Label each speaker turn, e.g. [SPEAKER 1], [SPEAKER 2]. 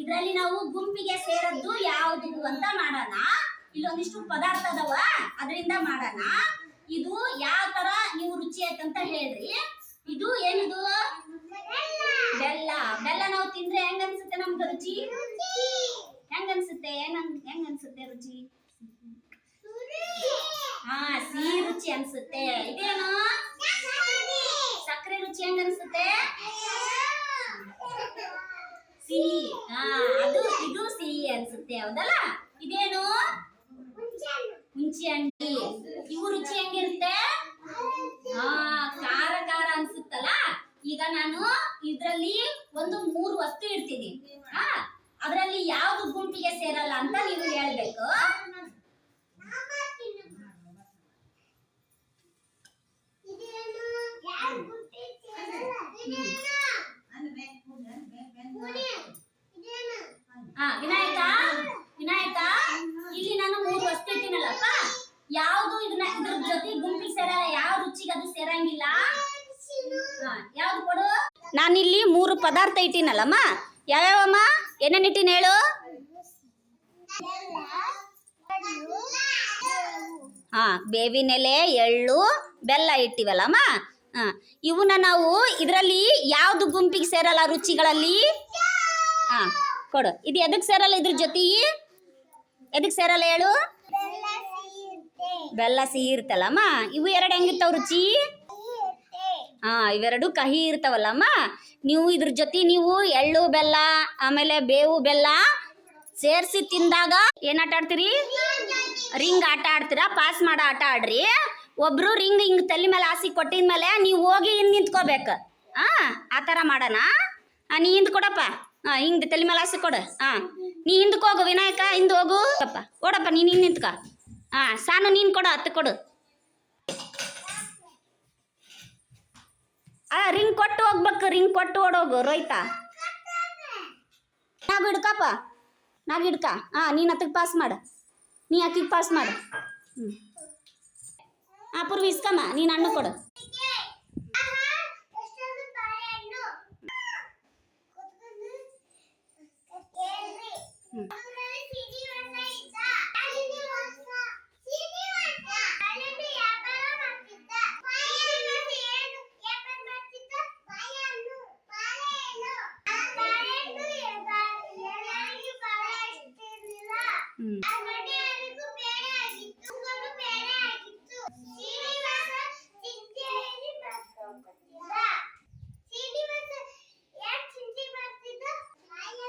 [SPEAKER 1] ಇದ್ರಲ್ಲಿ ನಾವು ಗುಂಪಿಗೆ ಸೇರದ್ದು ಯಾವ್ದು ಅಂತ ಮಾಡೋಣ. ಇಲ್ಲೊಂದಿಷ್ಟು ಪದಾರ್ಥ ಅದಾವ, ಅದರಿಂದ ಮಾಡೋಣ. ಇದು ಯಾವ ತರ ನೀವು ರುಚಿ ಆಯ್ತಂತ ಹೇಳ್ರಿ. ಇದು ಏನಿದು? ಬೆಲ್ಲ. ಬೆಲ್ಲ ನಾವು ತಿಂದ್ರೆ ಹೆಂಗ ಅನ್ಸುತ್ತೆ ನಮ್ಗೆ ರುಚಿ? ಹೆಂಗ ಅನ್ಸುತ್ತೆ? ಹೆಂಗ್ ಹೆಂಗ್ ಅನ್ಸುತ್ತೆ ರುಚಿ? ಹಾ, ಸಿಹಿ ರುಚಿ ಅನ್ಸುತ್ತೆ. ಇದೇನು? ಸಕ್ಕರೆ ರುಚಿ ಹೆಂಗ ಅನ್ಸುತ್ತೆ? ಸಿಹಿ ಹಾ ಅದು ಇದು ಸಿಹಿ ಅನ್ಸುತ್ತೆ ಹೌದಲ್ಲ? ಇದೇನು? ಹುಂಚಿ ಅಂಡಿ ಇವು ರುಚಿ ಹೆಂಗಿರುತ್ತೆ? ಹಾ ಖಾರ ಖಾರ ಅನ್ಸುತ್ತಲ್ಲ? ಈಗ ನಾನು ಇದ್ರಲ್ಲಿ ಒಂದು ಮೂರು ವಸ್ತು ಇಡ್ತೀನಿ. ಹಾ ಅದರಲ್ಲಿ ಯಾವ್ದು ಗುಂಪಿಗೆ ಸೇರಲ್ಲ ಅಂತ ನೀವು ಹೇಳ್ಬೇಕು. ಹಾ ವಿನಾಯಕ ವಿನಾಯಕ ಇಲ್ಲಿ ನಾನು ಮೂರು ವಸ್ತು ಇಟ್ಟಿನಲ್ಲಪ್ಪ ಯಾವ್ದು ಇದನ್ನ ಇದ್ರ ಜೊತೆ ಗುಂಪಿಗೆ ಸೇರಲ್ಲ, ಯಾವ ರುಚಿಗೆ ಅದು ಸೇರಂಗಿಲ್ಲ? ಯಾವ್ದು ಕೊಡು? ನಾನಿಲ್ಲಿ ಮೂರು ಪದಾರ್ಥ ಇಟ್ಟಿನಲ್ಲಮ್ಮ. ಯಾವ್ಯಾವಮ್ಮ? ಏನೇನು ಇಟ್ಟಿನ ಹೇಳು? ಹಾ, ಬೇವಿನೆಲೆ, ಎಳ್ಳು, ಬೆಲ್ಲ ಇಟ್ಟಿವಲ್ಲಮ್ಮ. ಹಾ, ಇವನ್ನ ನಾವು ಇದರಲ್ಲಿ ಯಾವ್ದು ಗುಂಪಿಗೆ ಸೇರಲ್ಲ ರುಚಿಗಳಲ್ಲಿ? ಹಾ, ಕೊಡು. ಇದು ಎದಕ್ ಸೇರಲ್ಲ ಇದ್ರ ಜೊತೆ? ಎದಕ್ ಸೇರಲ್ಲ ಹೇಳು? ಬೆಲ್ಲ ಸಿಹಿ ಇರ್ತಲ್ಲಮ್ಮ? ಇವು ಎರಡು ಹೆಂಗಿರ್ತಾವ ರುಚಿ? ಹಾ ಇವೆರಡು ಕಹಿ ಇರ್ತಾವಲ್ಲಮ್ಮ? ನೀವು ಇದ್ರ ಜೊತೆ ನೀವು ಎಳ್ಳು ಬೆಲ್ಲ, ಆಮೇಲೆ ಬೇವು ಬೆಲ್ಲ ಸೇರಿಸಿ ತಿಂದಾಗ ಏನ್ ಆಟ ಆಡ್ತೀರಿ? ರಿಂಗ್ ಆಟ ಆಡ್ತೀರಾ? ಪಾಸ್ ಮಾಡೋ ಆಟ ಆಡ್ರಿ. ಒಬ್ರು ರಿಂಗ್ ಹಿಂಗ್ ತಲೆ ಮೇಲೆ ಹಾಸಿ ಕೊಟ್ಟಿದ ಮೇಲೆ ನೀವು ಹೋಗಿ ಹಿಂದ್ ನಿಂತ್ಕೋಬೇಕು. ಆ ಆ ಥರ ಮಾಡೋಣ. ನೀ ಹಿಂದ್ ಕೊಡಪ್ಪ. ಹಾ ಹಿಂಗ್ ತಲೆ ಮೇಲೆ ಹಾಸಿ ಕೊಡು. ಹಾ ನೀ ಹಿಂದಕ್ಕೆ ಹೋಗು, ವಿನಾಯಕ, ಹಿಂದ್ ಹೋಗು. ಓಡಪ್ಪ ನೀನ್ ಹಿಂದ್ ನಿಂತ್ಕ. ಹಾ ಸಾನು ನೀನು ಕೊಡು ಹತ್ತು ಕೊಡು. ಆ ರಿಂಗ್ ಕೊಟ್ಟು ಹೋಗ್ಬೇಕು ರಿಂಗ್ ಕೊಟ್ಟು ಓಡೋಗು ರೋಯ್ತಾ ನಾವ್ ಹಿಡ್ಕಪ್ಪ. ನಾವ್ ಹಿಡ್ಕ. ಹಾ ನೀನು ಹತ್ತಕ್ಕೆ ಪಾಸ್ ಮಾಡು. ನೀ ಅಕ್ಕಿಗೆ ಪಾಸ್ ಮಾಡು. ಹ್ಞೂ ಆ, ಪೂರ್ವ ಇಸ್ಕಮ್ಮ, ನೀನು ಹಣ್ಣು ಕೊಡು. ಹ್ಮ್. ಹ್ಞೂ